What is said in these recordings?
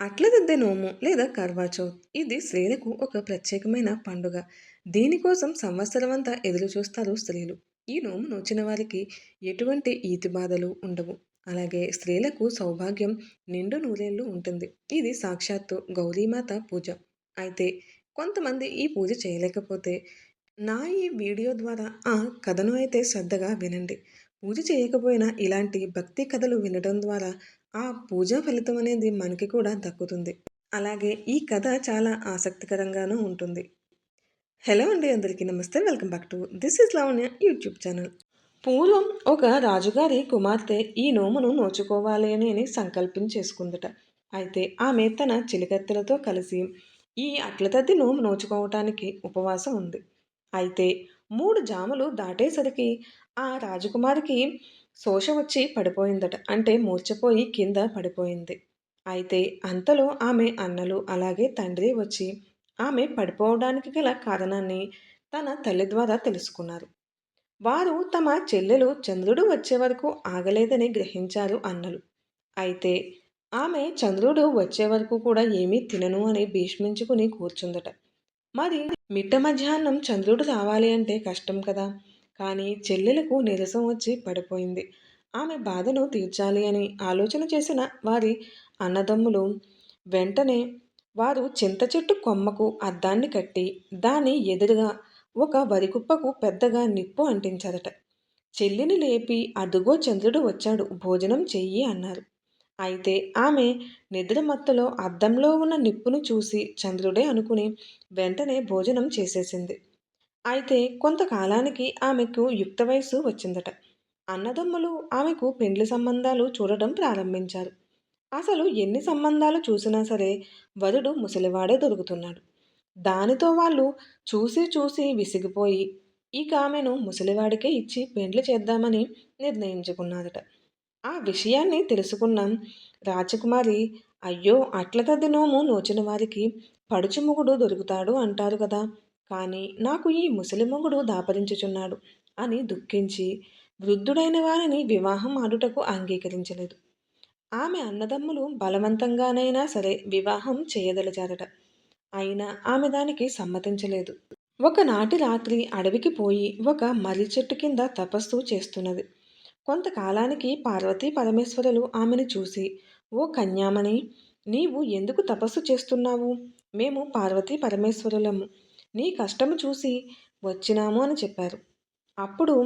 అట్లదిద్దే నోము లేదా కర్వాచౌత్ ఇది స్త్రీలకు ఒక ప్రత్యేకమైన పండుగ. దీనికోసం సంవత్సరం అంతా ఎదురు చూస్తారు స్త్రీలు. ఈ నోము నోచిన వారికి ఎటువంటి ఈతి బాధలు ఉండవు. అలాగే స్త్రీలకు సౌభాగ్యం నిండు నూరేళ్ళు ఉంటుంది. ఇది సాక్షాత్తు గౌరీమాత పూజ. అయితే కొంతమంది ఈ పూజ చేయలేకపోతే నా ఈ వీడియో ద్వారా ఆ కథను అయితే శ్రద్ధగా వినండి. పూజ చేయకపోయినా ఇలాంటి భక్తి కథలు వినడం ద్వారా ఆ పూజా ఫలితం అనేది మనకి కూడా దక్కుతుంది. అలాగే ఈ కథ చాలా ఆసక్తికరంగానూ ఉంటుంది. హలో అండి అందరికీ నమస్తే. Welcome back to this is Lavanya YouTube channel. పూర్వం ఒక రాజుగారి కుమార్తె ఈ నోమును నోచుకోవాలి అని సంకల్పం చేసుకుందట. అయితే ఆమె తన చిలికత్తెలతో కలిసి ఈ అట్లతద్ది నోము నోచుకోవటానికి ఉపవాసం ఉంది. అయితే మూడు జాములు దాటేసరికి ఆ రాజకుమారికి శోష వచ్చి పడిపోయిందట. అంటే మూర్చపోయి కింద పడిపోయింది. అయితే అంతలో ఆమె అన్నలు అలాగే తండ్రి వచ్చి ఆమె పడిపోవడానికి గల కారణాన్ని తన తల్లి ద్వారా తెలుసుకున్నారు. వారు తమ చెల్లెలు చంద్రుడు వచ్చే వరకు ఆగలేదని గ్రహించారు అన్నలు. అయితే ఆమె చంద్రుడు వచ్చే వరకు కూడా ఏమీ తినను అని భీష్మించుకుని కూర్చుందట. మరి మిట్ట మధ్యాహ్నం చంద్రుడు రావాలి అంటే కష్టం కదా. కానీ చెల్లెలకు నీరసం వచ్చి పడిపోయింది. ఆమె బాధను తీర్చాలి అని ఆలోచన చేసిన వారి అన్నదమ్ములు వెంటనే వారు చింత చెట్టు కొమ్మకు అద్దాన్ని కట్టి దాని ఎదురుగా ఒక వరికుప్పకు పెద్దగా నిప్పు అంటించారట. చెల్లిని లేపి అదుగో చంద్రుడు వచ్చాడు. భోజనం చెయ్యి అన్నారు. అయితే ఆమె నిద్ర మత్తలో అద్దంలో ఉన్న నిప్పును చూసి చంద్రుడే అనుకుని వెంటనే భోజనం చేసేసింది. అయితే కొంతకాలానికి ఆమెకు యుక్త వయసు వచ్చిందట. అన్నదమ్ములు ఆమెకు పెండ్లి సంబంధాలు చూడటం ప్రారంభించారు. అసలు ఎన్ని సంబంధాలు చూసినా సరే వరుడు ముసలివాడే దొరుకుతున్నాడు. దానితో వాళ్ళు చూసి చూసి విసిగిపోయి ఇక ఆమెను ముసలివాడికే ఇచ్చి పెండ్లి చేద్దామని నిర్ణయించుకున్నారట. ఆ విషయాన్ని తెలుసుకున్న రాజకుమారి అయ్యో అట్ల నోము నోచిన వారికి పడుచుముగుడు దొరుకుతాడు అంటారు కదా. కానీ నాకు ఈ ముసలిమొగుడు దాపరించుచున్నాడు అని దుఃఖించి వృద్ధుడైన వారిని వివాహం ఆడుటకు అంగీకరించలేదు. ఆమె అన్నదమ్ములు బలవంతంగానైనా సరే వివాహం చేయదలిచారట. అయినా ఆమె దానికి సమ్మతించలేదు. ఒకనాటి రాత్రి అడవికి పోయి ఒక మర్రి చెట్టు కింద తపస్సు చేస్తున్నది. కొంతకాలానికి పార్వతీ పరమేశ్వరులు ఆమెను చూసి ఓ కన్యామణి నీవు ఎందుకు తపస్సు చేస్తున్నావు? మేము పార్వతీ పరమేశ్వరులము నీ కష్టము చూసి వచ్చినాము అని చెప్పారు. అప్పుడు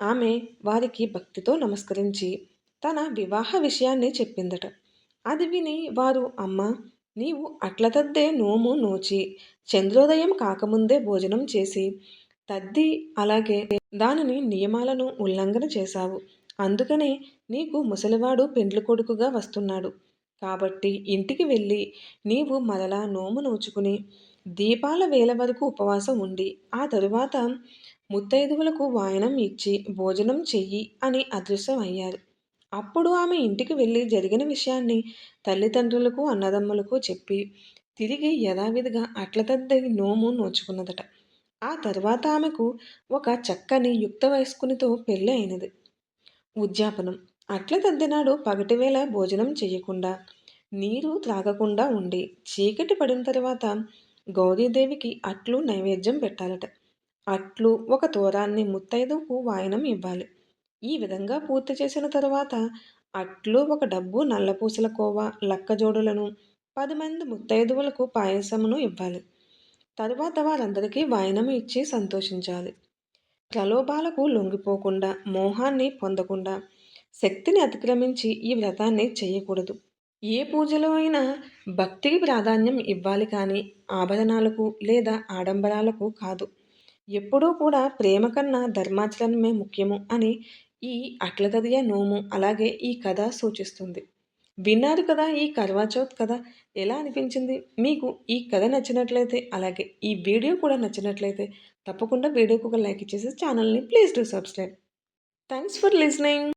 ఆమె వారికి భక్తితో నమస్కరించి తన వివాహ విషయాన్ని చెప్పిందట. అది విని వారు అమ్మ నీవు అట్లతద్దే నోము నోచి చంద్రోదయం కాకముందే భోజనం చేసి తద్ది అలాగే దానిని నియమాలను ఉల్లంఘన చేశావు. అందుకనే నీకు ముసలివాడు పెండ్లి కొడుకుగా వస్తున్నాడు. కాబట్టి ఇంటికి వెళ్ళి నీవు మరలా నోము నోచుకుని దీపాల వేల వరకు ఉపవాసం ఉండి ఆ తరువాత ముత్తైదువులకు వాయనం ఇచ్చి భోజనం చెయ్యి అని అదృశ్యమయ్యారు. అప్పుడు ఆమె ఇంటికి వెళ్ళి జరిగిన విషయాన్ని తల్లిదండ్రులకు అన్నదమ్ములకు చెప్పి తిరిగి యథావిధిగా అట్లతద్ది నోము నోచుకున్నదట. ఆ తర్వాత ఆమెకు ఒక చక్కని యుక్త వయస్కునితో పెళ్ళి అయినది. ఉద్యాపనం. అట్ల తద్దినాడు పగటివేళ భోజనం చేయకుండా నీరు త్రాగకుండా ఉండి చీకటి పడిన తర్వాత గౌరీదేవికి అట్లు నైవేద్యం పెట్టాలట. అట్లు ఒక తోరాన్ని ముత్తైదుకు వాయనం ఇవ్వాలి. ఈ విధంగా పూర్తి చేసిన తర్వాత అట్లు ఒక డబ్బు నల్లపూసల కోవ లక్కజోడులను పది మంది ముత్తైదువులకు పాయసమును ఇవ్వాలి. తరువాత వారందరికీ వాయనం ఇచ్చి సంతోషించాలి. ప్రలోభాలకు లొంగిపోకుండా మోహాన్ని పొందకుండా శక్తిని అతిక్రమించి ఈ వ్రతాన్ని చేయకూడదు. ఏ పూజలో అయినా భక్తికి ప్రాధాన్యం ఇవ్వాలి కానీ ఆభరణాలకు లేదా ఆడంబరాలకు కాదు. ఎప్పుడూ కూడా ప్రేమ కన్నా ధర్మాచరణమే ముఖ్యము అని ఈ అట్లదదియ నోము అలాగే ఈ కథ సూచిస్తుంది. విన్నారు కదా ఈ కర్వాచౌత్ కథ? ఎలా అనిపించింది? మీకు ఈ కథ నచ్చినట్లయితే అలాగే ఈ వీడియో కూడా నచ్చినట్లయితే తప్పకుండా వీడియోకి ఒక లైక్ ఇచ్చేసి ఛానల్ని please to subscribe. Thanks for listening.